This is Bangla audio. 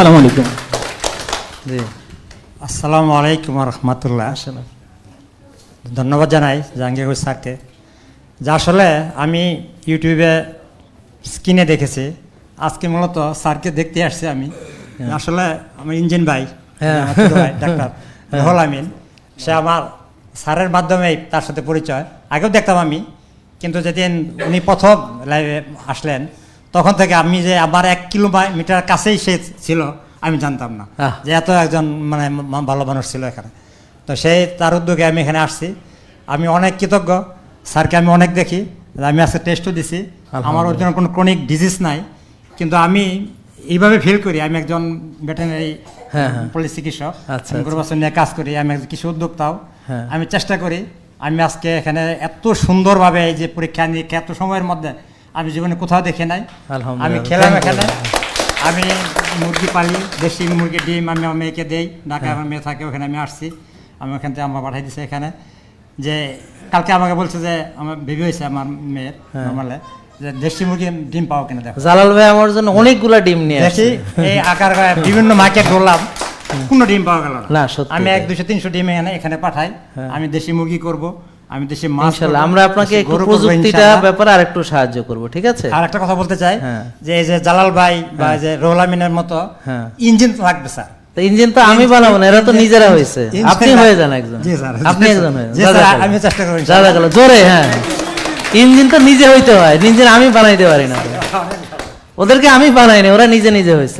আসসালামু আলাইকুম। জি। আসসালামু আলাইকুম রহমতুল্লাহ। ধন্যবাদ জানাই জাহাঙ্গীর স্যারকে। যা আসলে আমি ইউটিউবে স্ক্রিনে দেখেছি। আজকে মূলত স্যারকে দেখতে আসছি আমি। আসলে আমার ইঞ্জিন ভাই হ্যাঁ। ভাই ডাক্তার রহল আমিন। সে আমার স্যারের মাধ্যমেই তার সাথে পরিচয়। আগেও দেখতাম আমি কিন্তু যেদিন উনি প্রথম লাইভে আসলেন তখন থেকে আমি যে আবার এক কিলোমিটার কাছেই সে ছিল আমি জানতাম না যে এত একজন মানে ভালো মানুষ ছিল এখানে। তো সেই তার উদ্যোগে আমি এখানে আসছি। আমি অনেক কৃতজ্ঞ। স্যারকে আমি অনেক দেখি। আমি আজকে টেস্টও দিছি। আমার ওর জন্য কোনো ক্রনিক ডিজিজ নাই। কিন্তু আমি এইভাবে ফিল করি। আমি একজন ভেটেনারি হ্যাঁ, হ্যাঁ। পল্লী চিকিৎসক। আচ্ছা, আমি গরু নিয়ে কাজ করি। আমি একজন কৃষি উদ্যোক্তাও। হ্যাঁ। আমি চেষ্টা করি। আমি আজকে এখানে এত সুন্দরভাবে এই যে পরীক্ষা নিরীক্ষা এত সময়ের মধ্যে আমি জীবনে কোথাও দেখে নাই। আমি খেলাম. এখানে। আমি মুরগি পালি দেশি মুরগি ডিম আমি আমার মেয়েকে দেই। ঢাকায় আমার মেয়ে থাকে ওখানে আমি আসছি। আমি ওখান থেকে আমার পাঠাই দিছে এখানে। যে কালকে আমাকে বলছে যে আমার বেবি হয়েছে আমার মেয়ের হ্যাঁ। নর্মালে যে দেশি মুরগি ডিম পাও কিনা দেখো। জালাল ভাই আমার জন্য অনেকগুলো ডিম নিয়ে দেখি এই আকার বিভিন্ন মার্কেট করলাম কোনো ডিম পাওয়া গেল না, আমি এক দুশো তিনশো ডিম এখানে এখানে পাঠাই। হ্যাঁ। আমি দেশি মুরগি করব আমি দেশি মাছ আমরা আপনাকে একটু প্রযুক্তিটা ব্যাপারে আরেকটু সাহায্য করব ঠিক আছে? আর একটা কথা বলতে চাই হ্যাঁ। যে এই যে জালাল ভাই বা যে রোহুল আমিনের মতো হ্যাঁ। ইঞ্জিন লাগবে স্যার। তো ইঞ্জিন তো আমি বানাবো না এরা তো নিজেরা হয়েছে। আপনি হয়ে যান একজন। জি স্যার। আপনি একজন হয়ে আমি চেষ্টা করব জাযাকাল্লাহ। জোরে হ্যাঁ। ইঞ্জিন তো নিজে হইতে হয় ইঞ্জিন আমি বানাইতে পারি না। ওদেরকে আমি বানাইনি ওরা নিজে নিজে হয়েছে।